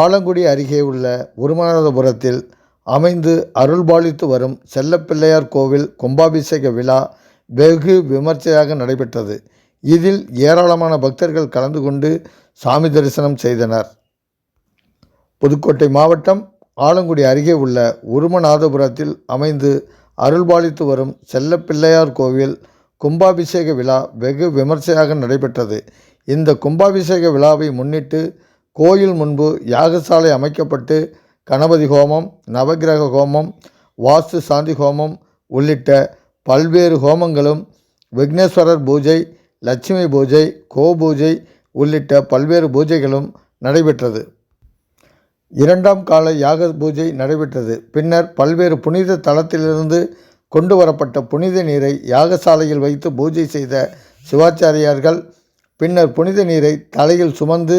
ஆலங்குடி அருகே உள்ள உருமநாதபுரத்தில் அமைந்து அருள்பாலித்து வரும் செல்லப்பிள்ளையார் கோவில் கும்பாபிஷேக விழா வெகு விமர்சையாக நடைபெற்றது. இதில் ஏராளமான பக்தர்கள் கலந்து கொண்டு சாமி தரிசனம் செய்தனர். புதுக்கோட்டை மாவட்டம் ஆலங்குடி அருகே உள்ள உருமநாதபுரத்தில் அமைந்து அருள்பாலித்து வரும் செல்லப்பிள்ளையார் கோவில் கும்பாபிஷேக விழா வெகு விமர்சையாக நடைபெற்றது. இந்த கும்பாபிஷேக விழாவை முன்னிட்டு கோயில் முன்பு யாகசாலை அமைக்கப்பட்டு கணபதி ஹோமம் நவக்கிரக ஹோமம் வாஸ்து சாந்தி ஹோமம் உள்ளிட்ட பல்வேறு ஹோமங்களும் விக்னேஸ்வரர் பூஜை லட்சுமி பூஜை கோபூஜை உள்ளிட்ட பல்வேறு பூஜைகளும் நடைபெற்றது. இரண்டாம் கால யாக பூஜை நடைபெற்றது. பின்னர் பல்வேறு புனித தலத்திலிருந்து கொண்டு வரப்பட்ட புனித நீரை யாகசாலையில் வைத்து பூஜை செய்த சிவாச்சாரியார்கள் பின்னர் புனித நீரை தலையில் சுமந்து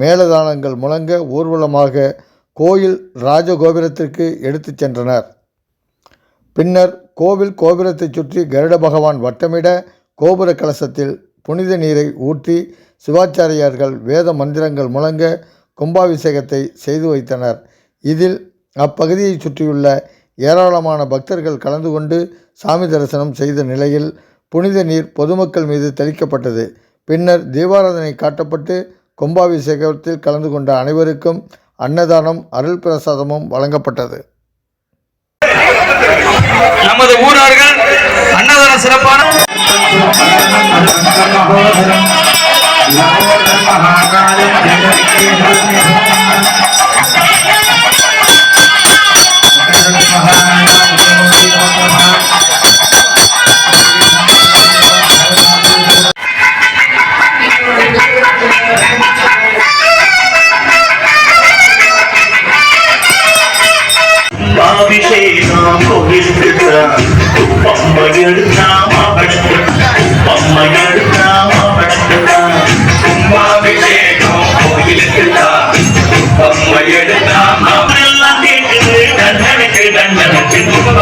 மேலதானங்கள் முழங்க ஊர்வலமாக கோயில் ராஜகோபுரத்திற்கு எடுத்துச் சென்றனர். பின்னர் கோவில் கோபுரத்தைச் சுற்றி கருட பகவான் வட்டமிட கோபுர கலசத்தில் புனித நீரை ஊற்றி சிவாச்சாரியார்கள் வேத மந்திரங்கள் முழங்க கும்பாபிஷேகத்தை செய்து வைத்தனர். இதில் அப்பகுதியைச் சுற்றியுள்ள ஏராளமான பக்தர்கள் கலந்து கொண்டு சாமி தரிசனம் செய்த நிலையில் புனித நீர் பொதுமக்கள் மீது தெளிக்கப்பட்டது. பின்னர் தீபாராதனை காட்டப்பட்டு கும்பாபிஷேகத்தில் கலந்து கொண்ட அனைவருக்கும் அன்னதானம் அருள் பிரசாதமும் வழங்கப்பட்டது. நமது ஊரார்கள் அன்னதான சிறப்பான அபிஷேகம் கோவிலுக்குத்தான் பம்மை எடுத்தாம பம்மை எடுத்தாம கும்பாபிஷேகம் கோவிலுக்குத்தான் பம்மை எடுத்தாம எல்லாம் கேட்குது தண்டனுக்கு தண்டனுக்கு கும்பாபிஷேகம் முன்னாள் முன்னாள் மாவட்ட ஒன்றிய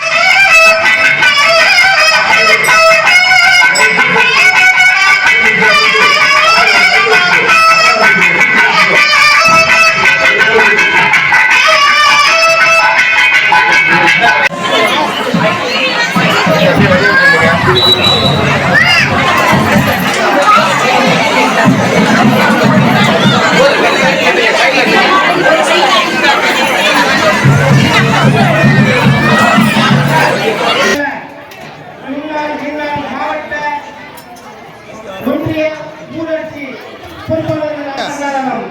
பொறுப்பாளர்கள் அன்னதானம்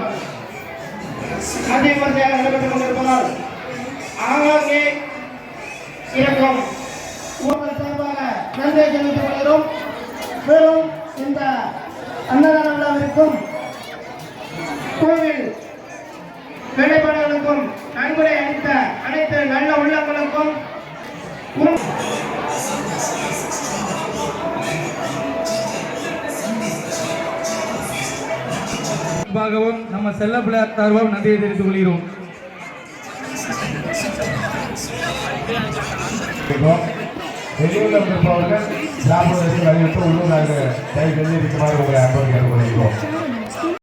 அதிகப்படியாக நடைபெற்றுக் கொண்டிருப்பதால் ஆங்காங்கே இருக்கும் ஊழல் சார்பாக நன்றியை தெரிவித்துக் கொள்கிறோம் மேலும் இந்த அன்னதான விழாவிற்கும் கோவில் வேலைப்பாடுகளுக்கும் நன்கொடை அளித்த அனைத்து நல்ல உள்ளங்களுக்கும் சார்பாகவும் நம்ம செல்ல பிள்ளையார் சார்பாகவும் நன்றியை தெரிவித்துக் கொள்கிறோம். வெளியூர்ல இருப்பவர்கள் கிராமத்திற்கு வழிவிட்டு உள்ளூராக தயவு செய்து இருக்குமாறு உங்களை அன்போடு